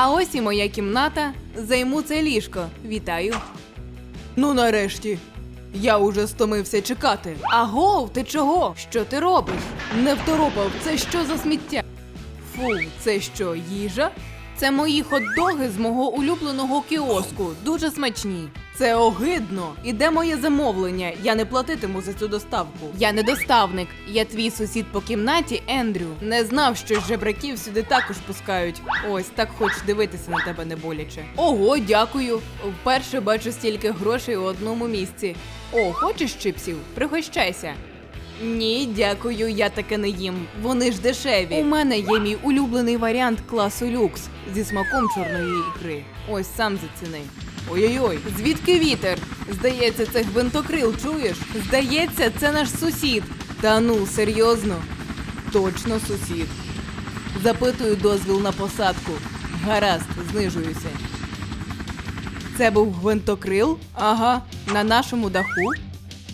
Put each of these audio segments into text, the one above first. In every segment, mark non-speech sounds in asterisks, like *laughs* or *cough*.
А ось і моя кімната. Займу це ліжко. Вітаю. Ну нарешті. Я уже стомився чекати. Агов, ти чого? Що ти робиш? Не второпав, це що за сміття? Фу, це що, їжа? Це мої хот-доги з мого улюбленого кіоску. Дуже смачні. Це огидно. І де моє замовлення? Я не платитиму за цю доставку. Я не доставник, я твій сусід по кімнаті Ендрю. Не знав, що жебраків сюди також пускають. Ось так хоч дивитися на тебе не боляче. Ого, дякую. Вперше бачу стільки грошей у одному місці. О, хочеш чипсів? Пригощайся. Ні, дякую, я таке не їм. Вони ж дешеві. У мене є мій улюблений варіант класу люкс зі смаком чорної ікри. Ось сам заціни. Ой-ой-ой, звідки вітер? Здається, це гвинтокрил, чуєш? Здається, це наш сусід. Та ну, серйозно? Точно сусід. Запитую дозвіл на посадку. Гаразд, знижуюся. Це був гвинтокрил? Ага, на нашому даху.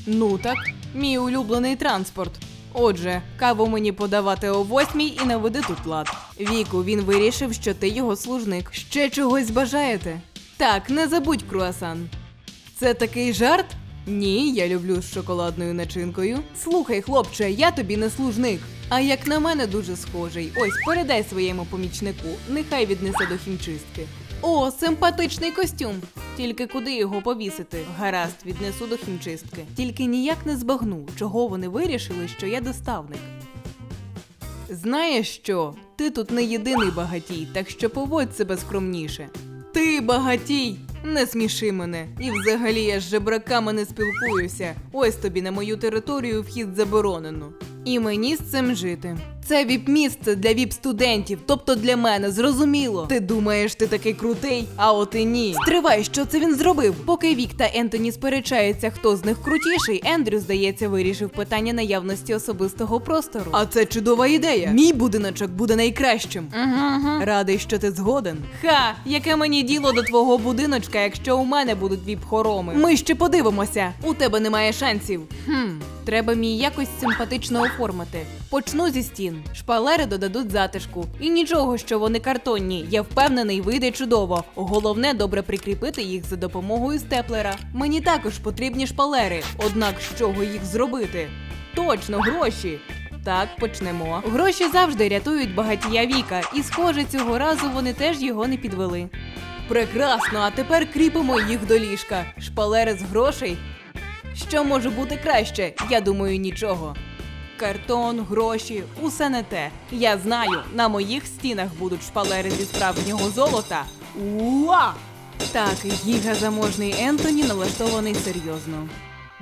Ну так, мій улюблений транспорт. Отже, каву мені подавати о восьмій і наведи тут лад. Віку, він вирішив, що ти його служник. Ще чогось бажаєте? Так, не забудь круасан. Це такий жарт? Ні, я люблю з шоколадною начинкою. Слухай, хлопче, я тобі не служник. А як на мене дуже схожий. Ось, передай своєму помічнику, нехай віднесе до хімчистки. О, симпатичний костюм. Тільки куди його повісити? Гаразд, віднесу до хімчистки. Тільки ніяк не збагну, чого вони вирішили, що я доставник. Знаєш що? Ти тут не єдиний багатій, так що поводь себе скромніше. Ти багатій! Не сміши мене. І взагалі я з жебраками не спілкуюся. Ось тобі на мою територію вхід заборонено. І мені з цим жити. Це віп-місце для віп-студентів, тобто для мене, зрозуміло. Ти думаєш, ти такий крутий, а от і ні. Стривай, що це він зробив? Поки Вік та Ентоні сперечаються, хто з них крутіший, Ендрю, здається, вирішив питання наявності особистого простору. А це чудова ідея. Мій будиночок буде найкращим. Радий, що ти згоден. Ха, яке мені діло до твого будиночка, якщо у мене будуть віп-хороми. Ми ще подивимося. У тебе немає шансів. Хм, треба мій якось симпатично оформити. Почну зі стін. Шпалери додадуть затишку. І нічого, що вони картонні. Я впевнений, вийде чудово. Головне добре прикріпити їх за допомогою степлера. Мені також потрібні шпалери. Однак з чого їх зробити? Точно, гроші. Так, почнемо. Гроші завжди рятують багатія віка, і схоже, цього разу вони теж його не підвели. Прекрасно, а тепер кріпимо їх до ліжка. Шпалери з грошей. Що може бути краще? Я думаю, нічого. Картон, гроші, усе не те. Я знаю, на моїх стінах будуть шпалери зі справжнього золота. Уа! Так, гігазаможний Ентоні налаштований серйозно.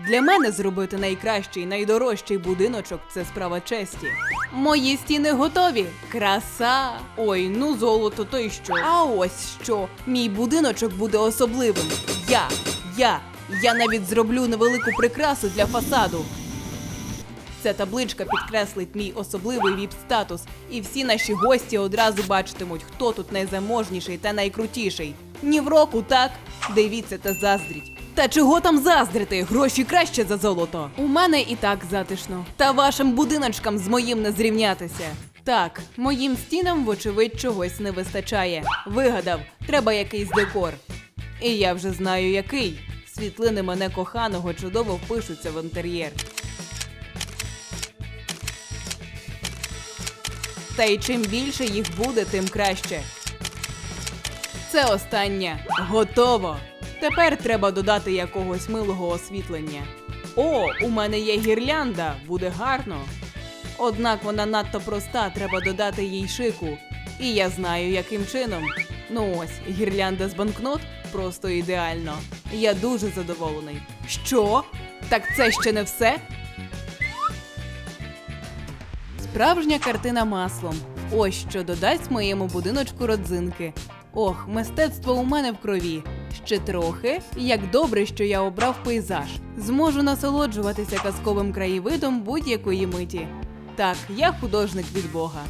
Для мене зробити найкращий, найдорожчий будиночок це справа честі. Мої стіни готові. Краса! Ой, ну золото, то й що. А ось що. Мій будиночок буде особливим. Я, я, я навіть зроблю невелику прикрасу для фасаду. Ця табличка підкреслить мій особливий віп-статус, і всі наші гості одразу бачитимуть, хто тут найзаможніший та найкрутіший. Ні в року, так? Дивіться та заздріть. Та чого там заздрити? Гроші краще за золото. У мене і так затишно. Та вашим будиночкам з моїм не зрівнятися. Так, моїм стінам, вочевидь, чогось не вистачає. Вигадав, треба якийсь декор. І я вже знаю який. Світлини мене коханого чудово впишуться в інтер'єр. Та й чим більше їх буде, тим краще. Це останнє. Готово. Тепер треба додати якогось милого освітлення. О, у мене є гірлянда, буде гарно. Однак вона надто проста, треба додати їй шику. І я знаю, яким чином. Ну ось, гірлянда з банкнот просто ідеально. Я дуже задоволений. Що? Так це ще не все? Справжня картина маслом. Ось що додасть моєму будиночку родзинки. Ох, мистецтво у мене в крові. Ще трохи, як добре, що я обрав пейзаж. Зможу насолоджуватися казковим краєвидом будь-якої миті. Так, я художник від Бога.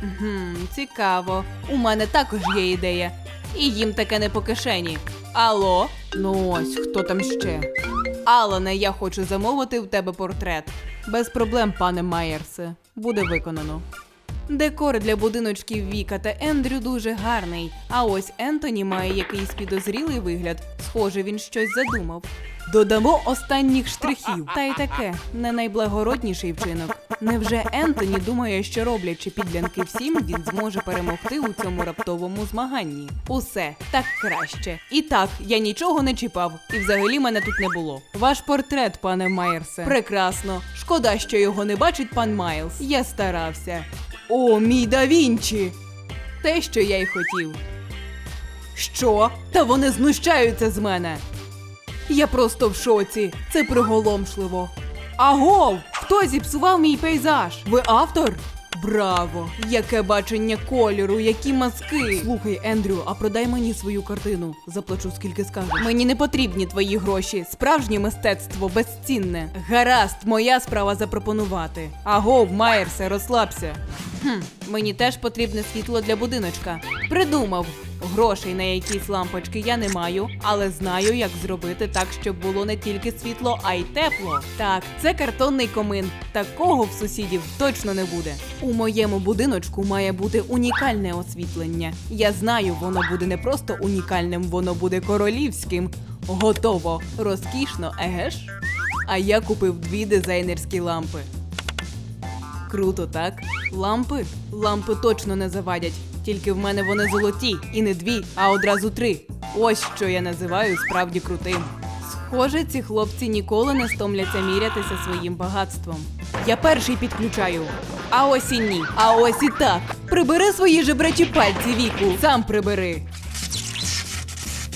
Гм, цікаво. У мене також є ідея. І їм таке не по кишені. Алло? Ну ось, хто там ще? Алане, я хочу замовити в тебе портрет. Без проблем, пане Майерсе. Буде виконано. Декор для будиночків Віка та Ендрю дуже гарний. А ось Ентоні має якийсь підозрілий вигляд. Схоже, він щось задумав. Додамо останніх штрихів. Та й таке не найблагородніший вчинок. Невже Ентоні думає, що роблячи підлянки всім, він зможе перемогти у цьому раптовому змаганні? Усе так краще. І так, я нічого не чіпав, і взагалі мене тут не було. Ваш портрет, пане Майерсе. Прекрасно. Шкода, що його не бачить пан Майлз. Я старався. О, мій да Вінчі! Те, що я й хотів. Що? Та вони знущаються з мене. Я просто в шоці. Це приголомшливо. Агов! Хто зіпсував мій пейзаж? Ви автор? Браво! Яке бачення кольору, які мазки! Слухай, Ендрю, а продай мені свою картину. Заплачу скільки скажеш. Мені не потрібні твої гроші. Справжнє мистецтво безцінне. Гаразд, моя справа запропонувати. Агов, Майерсе, розслабся. Хм, мені теж потрібне світло для будиночка. Придумав. Грошей на якісь лампочки я не маю, але знаю, як зробити так, щоб було не тільки світло, а й тепло. Так, це картонний комин. Такого в сусідів точно не буде. У моєму будиночку має бути унікальне освітлення. Я знаю, воно буде не просто унікальним, воно буде королівським. Готово, розкішно, еге ж? А я купив дві дизайнерські лампи. Круто, так? Лампи? Лампи точно не завадять. Тільки в мене вони золоті, і не дві, а одразу три. Ось що я називаю справді крутим. Схоже, ці хлопці ніколи не стомляться мірятися своїм багатством. Я перший підключаю. А ось і ні. А ось і так. Прибери свої жебрачі пальці, віку. Сам прибери.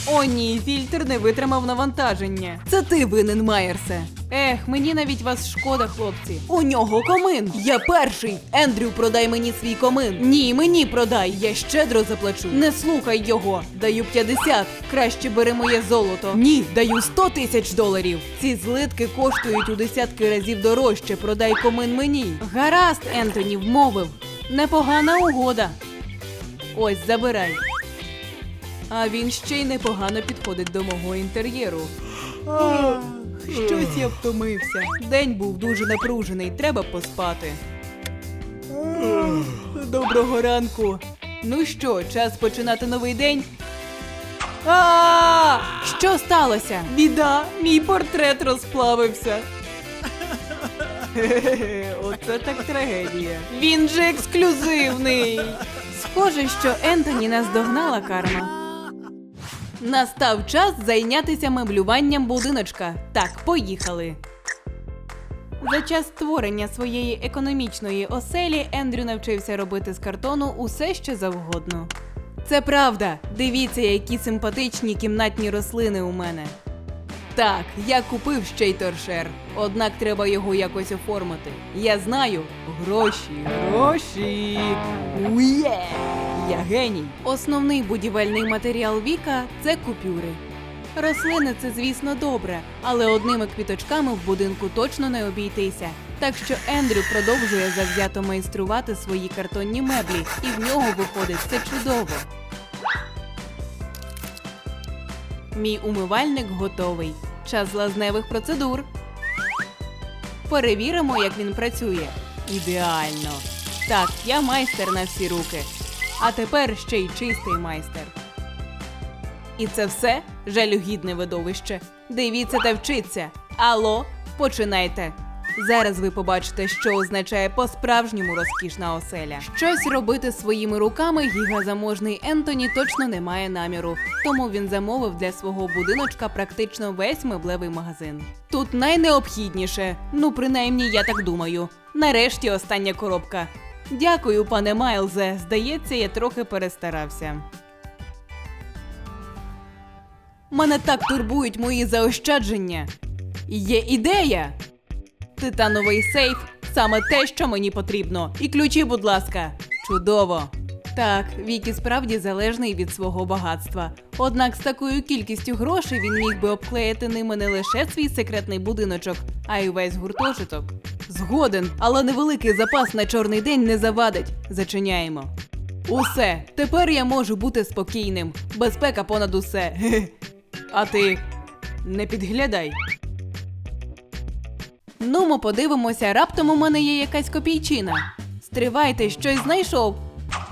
О, ні, фільтр не витримав навантаження. Це ти винен, Майерсе. Ех, мені навіть вас шкода, хлопці. У нього комин. Я перший. Ендрю, продай мені свій комин. Ні, мені продай. Я щедро заплачу. Не слухай його. Даю 50. Краще бери моє золото. Ні, даю 100 тисяч доларів. Ці злитки коштують у десятки разів дорожче. Продай комин мені. Гаразд, Ентоні вмовив. Непогана угода. Ось, забирай. А він ще й непогано підходить до мого інтер'єру. Щось я втомився. День був дуже напружений, треба поспати. Доброго ранку. Ну що, час починати новий день? А! Що сталося? Біда, мій портрет розплавився. Оце так трагедія. Він же ексклюзивний. *laughs* Схоже, що Ентоні наздогнала карма. Настав час зайнятися меблюванням будиночка. Так, поїхали. За час створення своєї економічної оселі Ендрю навчився робити з картону усе, що завгодно. Це правда. Дивіться, які симпатичні кімнатні рослини у мене. Так, я купив ще й торшер, однак треба його якось оформити. Я знаю гроші, гроші. Ує! Я геній. Основний будівельний матеріал Віка це купюри. Рослини це, звісно, добре, але одними квіточками в будинку точно не обійтися. Так що Ендрю продовжує завзято майструвати свої картонні меблі, і в нього виходить все чудово. Мій умивальник готовий. Час лазневих процедур. Перевіримо, як він працює. Ідеально. Так, я майстер на всі руки. А тепер ще й чистий майстер. І це все жалюгідне видовище. Дивіться та вчіться. Алло, починайте. Зараз ви побачите, що означає по-справжньому розкішна оселя. Щось робити своїми руками гігазаможний Ентоні точно не має наміру, тому він замовив для свого будиночка практично весь меблевий магазин. Тут найнеобхідніше, ну принаймні я так думаю. Нарешті остання коробка. Дякую, пане Майлзе. Здається, я трохи перестарався. Мене так турбують мої заощадження. Є ідея. Титановий сейф саме те, що мені потрібно. І ключі, будь ласка. Чудово. Так, Вікі справді залежний від свого багатства. Однак з такою кількістю грошей він міг би обклеїти ними не лише свій секретний будиночок, а й весь гуртожиток. Згоден, але невеликий запас на чорний день не завадить. Зачиняємо. Усе, тепер я можу бути спокійним. Безпека понад усе. *laughs* А ти не підглядай. Ну, ми подивимося, раптом у мене є якась копійчина. Стривайте, щось знайшов.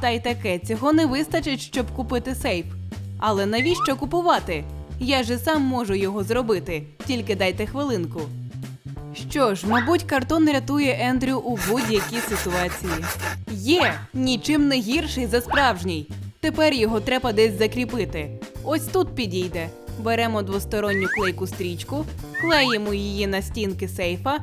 Та й таке, цього не вистачить, щоб купити сейф. Але навіщо купувати? Я же сам можу його зробити, тільки дайте хвилинку. Що ж, мабуть, картон рятує Ендрю у будь-якій ситуації. Є нічим не гірший за справжній. Тепер його треба десь закріпити. Ось тут підійде. Беремо двосторонню клейку стрічку, клеїмо її на стінки сейфа.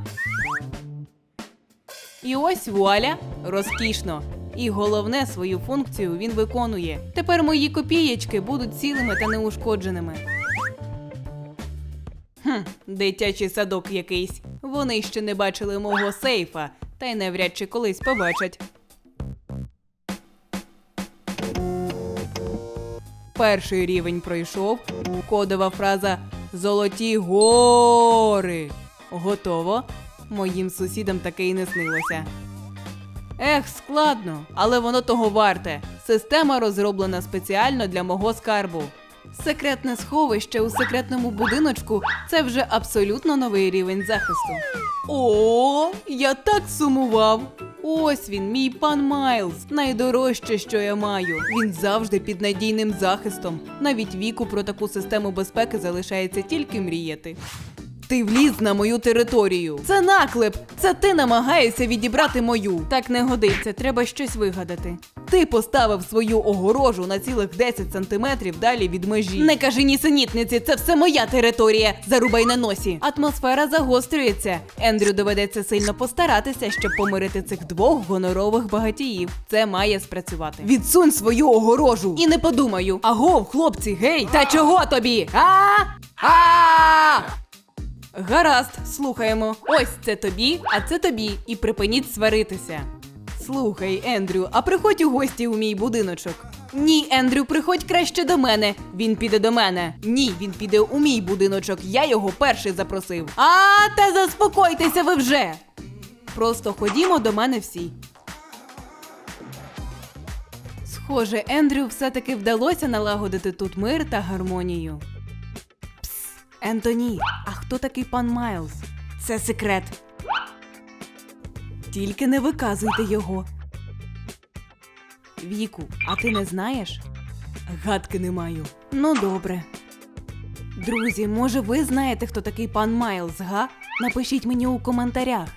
І ось вуаля, розкішно. І головне свою функцію він виконує. Тепер мої копієчки будуть цілими та неушкодженими. Хм, дитячий садок якийсь. Вони ще не бачили мого сейфа, та й навряд чи колись побачать. Перший рівень пройшов. Кодова фраза Золоті гори. Готово. Моїм сусідам таке і не снилося. Ех, складно, але воно того варте. Система розроблена спеціально для мого скарбу. Секретне сховище у секретному будиночку це вже абсолютно новий рівень захисту. О, я так сумував. Ось він, мій пан Майлз, найдорожче, що я маю. Він завжди під надійним захистом. Навіть віку про таку систему безпеки залишається тільки мріяти. Ти вліз на мою територію. Це наклеп. Це ти намагаєшся відібрати мою. Так не годиться, треба щось вигадати. Ти поставив свою огорожу на цілих 10 сантиметрів далі від межі. Не кажи нісенітниці, це все моя територія. Зарубай на носі. Атмосфера загострюється. Ендрю доведеться сильно постаратися, щоб помирити цих двох гонорових багатіїв. Це має спрацювати. Відсунь свою огорожу. І не подумаю. Агов, хлопці, гей! Та чого тобі? А? А! Гаразд, слухаємо. Ось це тобі, а це тобі. І припиніть сваритися. Слухай, Ендрю, а приходь у гості у мій будиночок. Ні, Ендрю, приходь краще до мене. Він піде до мене. Ні, він піде у мій будиночок. Я його перший запросив. А, та заспокойтеся ви вже. Просто ходімо до мене всі. Схоже, Ендрю все-таки вдалося налагодити тут мир та гармонію. Пс, Ентоні, а хто такий пан Майлз? Це секрет. Тільки не виказуйте його. Віку, а ти не знаєш? Гадки не маю. Ну, добре. Друзі, може, ви знаєте, хто такий пан Майлз, га? Напишіть мені у коментарях.